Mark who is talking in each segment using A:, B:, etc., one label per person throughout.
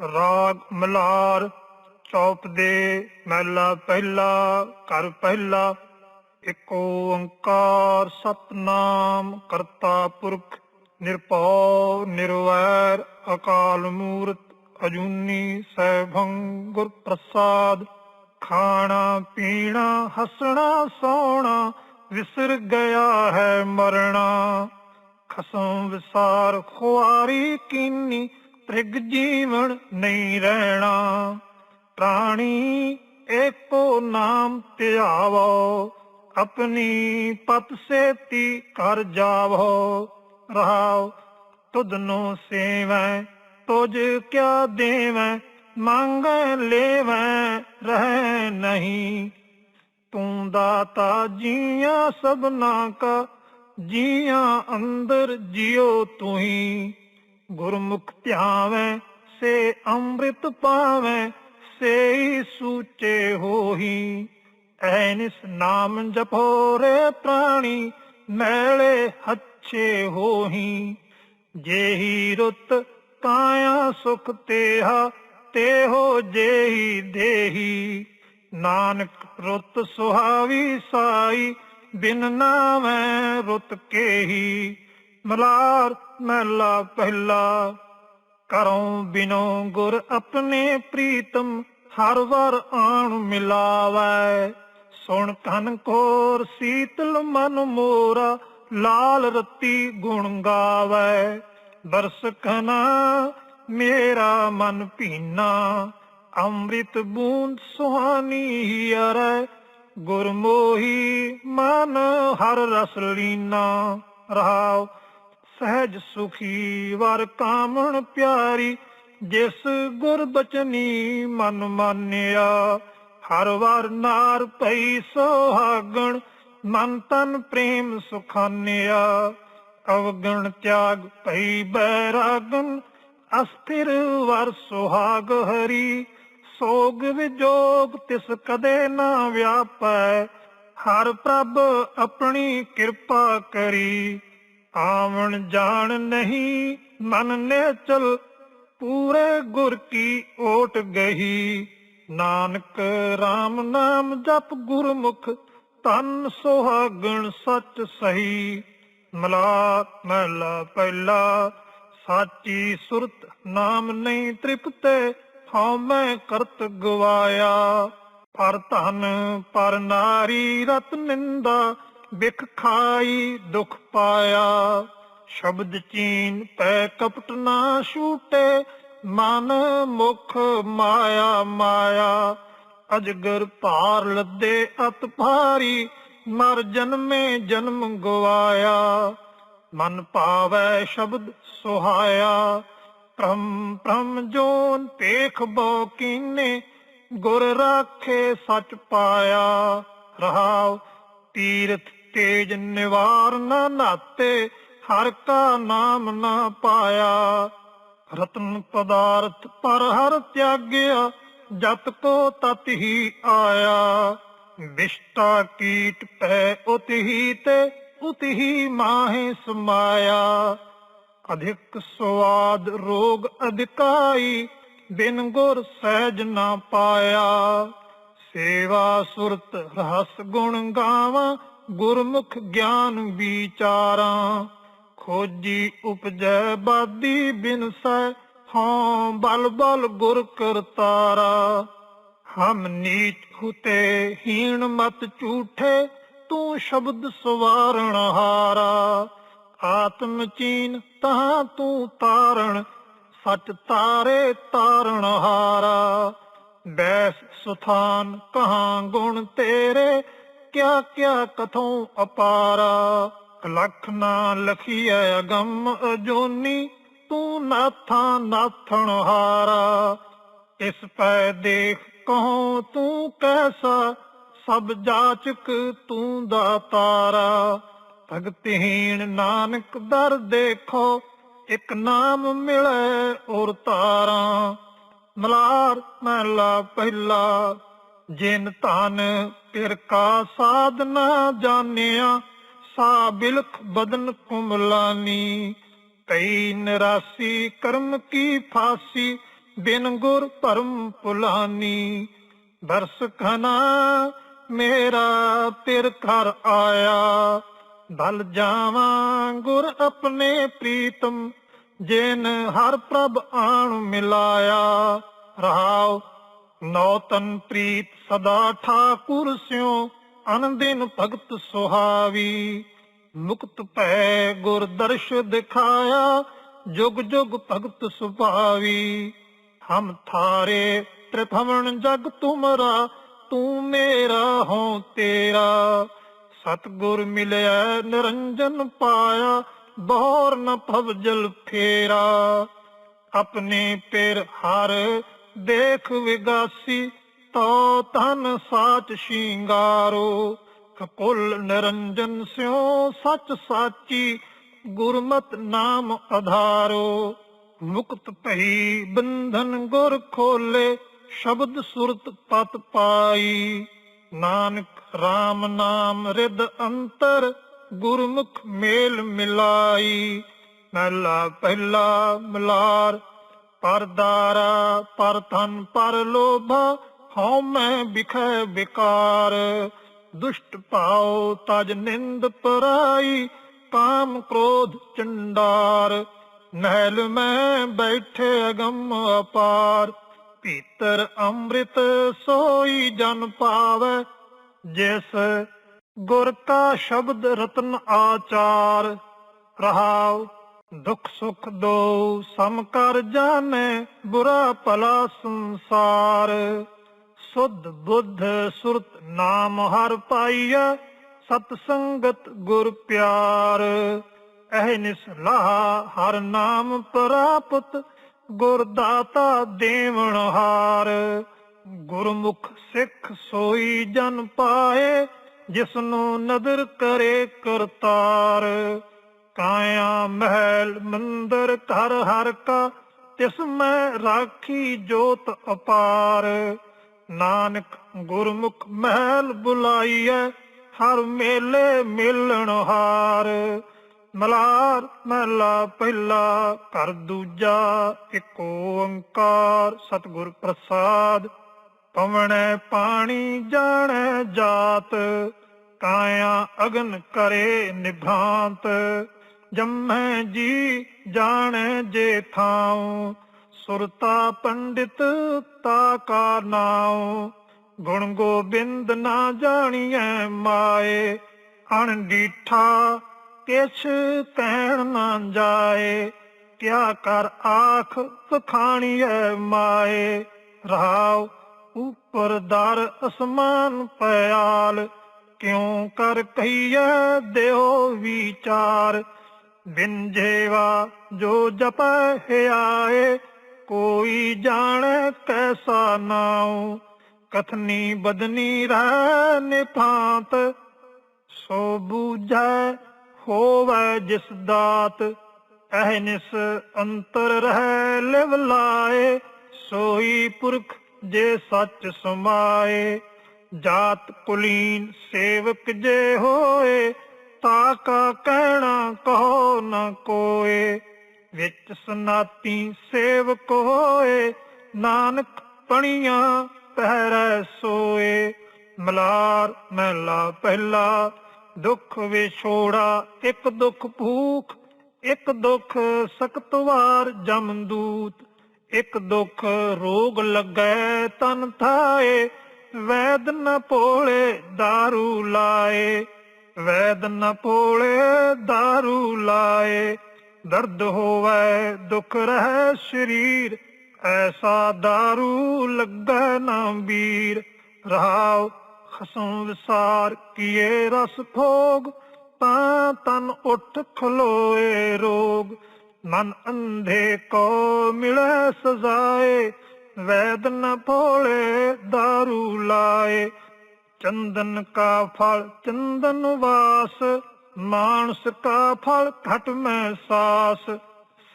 A: ਰਾਗ ਮਲਾਰ, ਚੌਪ ਦੇ ਮਹਿਲਾ ਪਹਿਲਾ ਕਰ ਪਹਿਲਾ, ਇੱਕ ਓੰਕਾਰ ਸਤਨਾਮ ਕਰਤਾ ਪੁਰਖ, ਨਿਰਭਉ, ਨਿਰਵੈਰ, ਅਕਾਲ ਮੂਰਤ, ਅਜੂਨੀ ਸੈਭੰ ਗੁਰ ਪ੍ਰਸਾਦ, ਖਾਣਾ, ਪੀਣਾ, ਹੱਸਣਾ, ਸੋਣਾ, ਵਿਸਰ ਗਿਆ ਹੈ ਮਰਣਾ, ਖਸਮ ਵਿਸਾਰ ਖੁਆਰੀ ਕੀਨੀ ਤ੍ਰਿਗ ਜੀਵਨ ਨਹੀਂ ਰਹਿਣਾ। ਪ੍ਰਾਣੀ, ਏਕੋ ਨਾਮ ਧਿਆਵੋ। ਆਪਣੀ ਪਤ ਸੇਤੀ ਕਰ ਜਾਵੋ। ਰਹਾਉ ਤੁਧਨੋ ਸੇਵੈ, ਤੁਝ ਕਿਆ ਦੇਵੈ, ਮੰਗ ਲੇਵੈ, ਰਹਿ ਨਹੀਂ। ਤੂੰ ਦਾਤਾ ਜੀਆਂ ਸਭਨਾ ਕਾ, ਜੀਆਂ ਅੰਦਰ ਜਿਉ ਤੂੰ ਹੀ। ਗੁਰਮੁਖ ਧਿਆਵੈ, ਸੇ ਅੰਮ੍ਰਿਤ ਪਾਵੈ, ਸੇ ਸੂਚੇ ਹੋਹੀ। ਐਨਿਸ ਨਾਮ ਜਪੋ ਰੇ ਪ੍ਰਾਣੀ, ਮੈਲੇ ਹੱਛੇ ਹੋਹੀ। ਜੇਹੀ ਰੁੱਤ ਕਾਇਆ ਸੁਖ ਤੇਹਾ, ਤੇਹੋ ਜੇਹੀ ਦੇਹੀ। ਨਾਨਕ ਰੁੱਤ ਸੁਹਾਵੀ ਸਾਈ, ਬਿਨ ਨਾਮੈ ਰੁੱਤ ਕੇਹੀ। ਮਲਾਰ ਮਹਿਲਾ ਪਹਿਲਾ। ਕਰਉ ਬਿਨੋ ਗੁਰ ਆਪਣੇ ਪ੍ਰੀਤਮ ਹਰ ਵਰ ਆਣ ਮਿਲਾਵੈ। ਸੁਣ ਕਨ ਕੋਰ ਸੀਤਲ ਮਨ ਮੋਰਾ, ਲਾਲ ਰੱਤੀ ਗੁਣ ਗਾਵੈ। ਬਰਸਖਨਾ ਮੇਰਾ ਮਨ ਭੀਨਾ, ਅੰਮ੍ਰਿਤ ਬੂੰਦ ਸੁਹਾਨੀ ਹਿਰੈ ਗੁਰਮੋਹੀ ਮਨ ਹਰ ਰਸ ਲੀਨਾ। ਰਹਾਉ ਸਹਿਜ ਸੁਖੀ ਵਰ ਕਾਮਣ ਪਿਆਰੀ, ਜਿਸ ਗੁਰ ਬਚਨੀ ਮਨ ਮਾਨਿਆ। ਹਰ ਵਾਰ ਨਾਰ ਪਈ ਸੁਹਾਗਣ, ਮਨ ਤਨ ਪ੍ਰੇਮ ਸੁਖਾਨਿਆ। ਅਵਗਣ ਤਿਆਗ ਪਈ ਬੈਰਾਗਨ ਅਸਥਿਰ ਵਰ ਸੁਹਾਗ ਹਰੀ। ਸੋਗ ਵਿਜੋਗ ਤਿਸ ਕਦੇ ਨਾ ਵਿਆਪੈ, ਹਰ ਪ੍ਰਭ ਆਪਣੀ ਕਿਰਪਾ ਕਰੀ। ਆਵਣ ਜਾਣ ਨਹੀਂ, ਮਨ ਨੇ ਚਲ ਪੂਰੇ ਗੁਰ ਕੀ ਓਟ ਗਈ ਨਾਨਕ RAM ਨਾਮ ਜਪ ਗੁਰਮੁਖ ਤਨ ਸੁਹਾਗਣ ਸੱਚ ਸਹੀ। ਮਲਾ, ਮਹਿਲਾ, ਪਹਿਲਾ, ਸਾਚੀ ਸੁਰਤ ਨਾਮ ਨਹੀਂ ਤ੍ਰਿਪਤੇ, ਹਉ ਮੈਂ ਕਰਤ ਗਵਾਇਆ। ਪਰ ਧਨ, ਪਰ ਨਾਰੀ, ਰਤ ਨਿੰਦਾ ਬਿਖ ਖਾਈ ਦੁਖ ਪਾਇਆ, ਸ਼ਬਦ ਚੀਨ ਪੈ ਕਪਟ ਨਾ ਛੂਟੇ, ਮਨ ਮੁਖ ਮਾਇਆ ਮਾਇਆ, ਅਜਗਰ ਭਾਰ ਲੱਦੇ ਅਤ ਭਾਰੀ, ਮਰ ਜਨਮੇ ਜਨਮ ਗਵਾਇਆ। ਮਨ ਪਾਵੈ ਸ਼ਬਦ ਸੁਹਾਇਆ ਪ੍ਰਮ ਪ੍ਰਮ ਜੋਨ ਪੇਖ ਬੋ ਕੀਨੇ, ਗੁਰ ਰਾਖੇ ਸਚ ਪਾਇਆ। ਰਹਾਉ ਤੀਰਥ ਤੇਜ ਨਿਵਾਰ ਨਾ ਨਾਤੇ, ਹਰ ਕਾ ਨਾਮ ਨਾ ਪਾਇਆ। ਰਤਨ ਪਦਾਰਥ ਪਰ ਹਰ ਤਿਆਗਿਆ, ਜਤ ਕੋ ਤਤ ਹੀ ਆਇਆ। ਵਿਸ਼ਟਾ ਕੀਟ ਪੈ ਉਤਹੀ ਤੇ ਉਤਹੀ ਮਾਹੇ ਸਮਾਇਆ। ਅਧਿਕ ਸਵਾਦ ਰੋਗ ਅਧਿਕਾਈ, ਬਿਨ ਗੁਰ ਸਹਿਜ ਨਾ ਪਾਇਆ। ਸੇਵਾ ਸੁਰਤ ਰਸ ਗੁਣ ਗਾਵਾਂ ਗੁਰਮੁਖ ਗਿਆਨ ਵਿਚਾਰਾਂ, ਖੋਜੀ ਉਪਜੈ ਬਾਦੀ ਬਿਨ ਹਾਂ ਬਲ ਬਲ ਗੁਰ ਕਰਤਾਰਾ। ਹਮ ਨੀਚ ਹੁਤੇ ਹੀਣ ਮਤ ਝੂਠੇ, ਤੂੰ ਸ਼ਬਦ ਸਵਾਰਣ ਹਾਰਾ। ਆਤਮ ਚੀਨ ਤਾਂ ਤੂੰ ਤਾਰਣ, ਸਚ ਤਾਰੇ ਤਾਰਣ ਹਾਰਾ। ਬੈਸ ਸੁਥਾਨ ਕਹਾ ਗੁਣ ਤੇਰੇ ਕਿਆ ਕਿਆ ਕਥੋਂ ਅਪਾਰਾ? ਲਖ ਨਾ ਲਖੀਐ ਅਗੰਮ ਅਜੋਨੀ, ਤੂੰ ਨਾਥਾ ਨਾਥਣ ਹਾਰਾ। ਇਸ ਪੈ ਦੇਖ ਕਹੋ ਤੂੰ ਕੈਸਾ? ਸਭ ਜਾਚਕ ਤੂੰ ਦਾਤਾਰਾ ਭਗਤਹੀਣ ਨਾਨਕ ਦਰ ਦੇਖੋ, ਇੱਕ ਨਾਮ ਮਿਲੇ ਔਰ ਤਾਰਾਂ। ਮਲਾਰ ਮਹਿਲਾ ਪਹਿਲਾ ਜਿਨ ਧਨ ਪਿਰ ਕਾ ਸਾਧਨਾ ਜਾਣਿਆ, ਸਾ ਬਿਲਖ ਬਦਨ ਕੁਮਲਾਨੀ। ਕਈ ਨਿਰਾਸੀ ਕਰਮ ਕੀ ਫਾਸੀ, ਬਿਨ ਗੁਰ ਭਰਮ ਭੁਲਾਨੀ ਬਰਸ ਖਨਾ, ਮੇਰਾ ਪਿਰ ਘਰ ਆਇਆ। ਭਲ ਜਾਵਾਂ ਗੁਰ ਆਪਣੇ ਪ੍ਰੀਤਮ, ਜਿਨ ਹਰ ਪ੍ਰਭ ਆਣ ਮਿਲਾਇਆ। ਰਹਾਉ ਨੌਤਨ ਪ੍ਰੀਤ ਸਦਾ ਠਾਕੁਰ ਸਿਉ, ਅਨੰਦਿਨ ਭਗਤ ਸੁਹਾਵੀ। ਮੁਕਤ ਭੈ ਗੁਰ ਦਰਸ਼ ਦਿਖਾਇਆ, ਜੁਗ ਜੁਗ ਭਗਤ ਸੁਭਾਵੀ। ਹਮ ਥਾਰੇ ਤ੍ਰਿਭਵਨ ਜਗ ਤੁਮਰਾ, ਤੂੰ ਮੇਰਾ ਹੋ ਤੇਰਾ। ਸਤਗੁਰ ਮਿਲਿਆ ਨਿਰੰਜਨ ਪਾਇਆ, ਬਹਰ ਨ ਭਵ ਫੇਰਾ। ਆਪਣੇ ਪੇਰ ਹਰ ਦੇਖ ਵਿਗਾਸੀ ਤੋ ਤਨ ਸਾਚ ਸ਼ਿੰਗਾਰੋ। ਕਪੁਲ ਨਿਰੰਜਨ ਸਿਉ ਸਚ ਸਾਚੀ, ਗੁਰਮਤ ਨਾਮ ਆਧਾਰੋ ਮੁਕਤ ਭਈ ਬੰਧਨ ਗੁਰ ਖੋਲੇ, ਸ਼ਬਦ ਸੁਰਤ ਪਤ ਪਾਈ। ਨਾਨਕ RAM ਨਾਮ ਰਿਦ ਅੰਤਰ, ਗੁਰਮੁਖ ਮੇਲ ਮਿਲਾਈ। ਮਹਿਲਾ ਪਹਿਲਾ ਮਲਾਰ ਪਰਦਾਰਾ ਪਰ ਧਨ, ਪਰ ਲੋਭਾ, ਹਉ ਮੈਂ ਬਿਖੈ ਵਿਕਾਰ। ਦੁਸ਼ਟ ਭਾਉ ਤਜ ਨਿੰਦ ਪਰਾਈ, ਕਾਮ ਕ੍ਰੋਧ ਚੰਡਾਰ। ਨਹਿਲ ਮੈਂ ਬੈਠੇ ਅਗੰਮ ਅਪਾਰ। ਭੀਤਰ ਅੰਮ੍ਰਿਤ ਸੋਈ ਜਨ ਪਾਵੈ, ਜਿਸ ਗੁਰ ਕਾ ਸ਼ਬਦ ਰਤਨ ਆਚਾਰ। ਰਹਾਉ ਦੁਖ ਸੁਖ ਦੋ ਸਮ ਕਰ ਜਾਣੈ, ਬੁਰਾ ਭਲਾ ਸੰਸਾਰ। ਸੁਧ ਬੁੱਧ ਸੁਰਤ ਨਾਮ ਹਰ ਪਾਈਐ, ਸਤ ਸੰਗਤ ਗੁਰ ਪਿਆਰ। ਐ ਨਿਸਲਾਹ ਹਰ ਨਾਮ ਪ੍ਰਾਪਤ, ਗੁਰ ਦਾਤਾ ਦੇਵਨ ਹਾਰ। ਗੁਰਮੁਖ ਸਿੱਖ ਸੋਈ ਜਨ ਪਾਏ ਜਿਸ ਨੂੰ ਨਦਰ ਕਰੇ ਕਰਤਾਰ। ਕਾਇਆ ਮਹਿਲ ਮੰਦਰ ਘਰ ਹਰ ਕਾ, ਤਿਸ ਮੈਂ ਰਾਖੀ ਜੋਤ ਅਪਾਰ। ਨਾਨਕ ਗੁਰਮੁਖ ਮਹਿਲ ਬੁਲਾਈਐ, ਹਰ ਮੇਲੇ ਮਿਲਣ ਹਾਰ। ਮਲਾਰ ਮਹਲਾ ਪਹਿਲਾ ਕਰ ਦੂਜਾ ਇੱਕ ਓੰਕਾਰ, ਸਤਿਗੁਰ ਪ੍ਰਸਾਦ ਪਵਣੈ ਪਾਣੀ ਜਾਣੈ ਜਾਤ। ਕਾਇਆ ਅਗਨ ਕਰੇ ਨਿਭਾਂਤ। ਜੰਮੈ ਜੀ ਜਾਣੈ ਜੇ ਥਾਉ, ਸੁਰਤਾ ਪੰਡਿਤ ਤਾ ਕਾ ਨਾਉ। ਗੁਣ ਗੋਬਿੰਦ ਨਾ ਜਾਣੀਐ ਮਾਏ ਅਣਡੀਠਾ ਕਿਛ ਕਹਿਣ ਨਾ ਜਾਏ। ਕਿਆ ਕਰ ਆਖ ਪਖਾਣੀਐ ਮਾਏ, ਰਹਾਉ ਉਪਰ ਦਰ ਅਸਮਾਨ ਪਿਆਲ ਕਿਉ ਕਰ ਕਹੀਐ ਦਿਓ ਵਿਚਾਰ ਬਿਨ ਜੇਵਾ ਜੋ ਜਪ ਹਿਆਏ ਕੋਈ ਜਾਣੈ ਕੈਸਾ ਨਾਉ, ਕਥਨੀ ਬਦਨੀ ਰਹਿ ਨਿਪਾਂਤ ਸੋ ਬੂਝੈ ਹੋਵੈ ਜਿਸ ਦਾਤ ਅਹਨਿਸ ਅੰਤਰ ਰਹਿ ਲਿਵ ਲਾਏ, ਸੋਈ ਪੁਰਖ ਜੇ ਸੱਚ ਸਮਾਏ, ਜਾਤ ਕੁਲੀਨ ਸੇਵਕ ਜੇ ਹੋਏ ਤਾ ਕਾ ਕਹਿਣਾ ਕਹੋ ਨ ਕੋਏ, ਵਿੱਚ ਸਨਾਤੀ ਸੇਵਕ ਹੋਏ, ਨਾਨਕ ਪਣੀਆਂ ਪਹਿਰੈ ਸੋਏ। ਮਲਾਰ ਮਹਿਲਾ ਪਹਿਲਾ, ਦੁੱਖ ਵਿਛੋੜਾ, ਇੱਕ ਦੁੱਖ ਭੂਖ, ਇੱਕ ਦੁੱਖ ਸਕਤਵਾਰ ਜਮਦੂਤ। ਇੱਕ ਦੁੱਖ ਰੋਗ ਲੱਗੈ ਤਨ ਥਾਏ, ਵੈਦ ਨ ਪੋਲੇ दारू ਲਾਏ। ਵੈਦ ਨ ਪੋਲੇ दारू ਲਾਏ ਦਰਦ ਹੋਵੇ ਦੁੱਖ ਰਹਿ ਸਰੀਰ ਐਸਾ दारू ਲੱਗੈ ਨਾ ਵੀਰ ਰਹਾਉ ਖਸਮ ਵਿਸਾਰ ਕੀਏ ਰਸ ਭੋਗ ਤਾਂ ਤਨ ਉੱਠ ਖਲੋਏ ਰੋਗ ਮਨ ਅੰਧੇ ਕੋ ਮਿਲੇ ਸਜ਼ਾਏ ਵੈਦ ਨ ਭੋਲੇ दारू ਲਾਏ ਚੰਦਨ ਕਾ ਫਲ, ਚੰਦਨ ਵਾਸ, ਮਾਨਸ ਕਾ ਫਲ ਘਟ ਮੈਂ ਸਾਸ।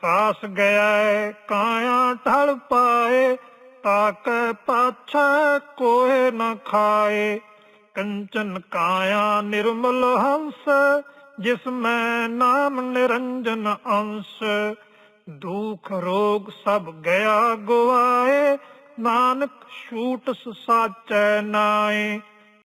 A: ਸਾਸ ਗਿਆ ਕਾਇਆ ਢਲ ਪਾਏ ਤਾਕ ਪਾਛੈ ਕੋਏ ਨ ਖਾਏ। ਕੰਚਨ ਕਾਇਆ ਨਿਰਮਲ ਹੰਸ, ਜਿਸ ਮੈਂ ਨਾਮ ਨਿਰੰਜਨ ਅੰਸ਼। ਦੁਖ ਰੋਗ ਸਭ ਗਿਆ ਗਵਾਏ, ਨਾਨਕ ਛੂਟ ਸਾਚੈ ਨਾਏ।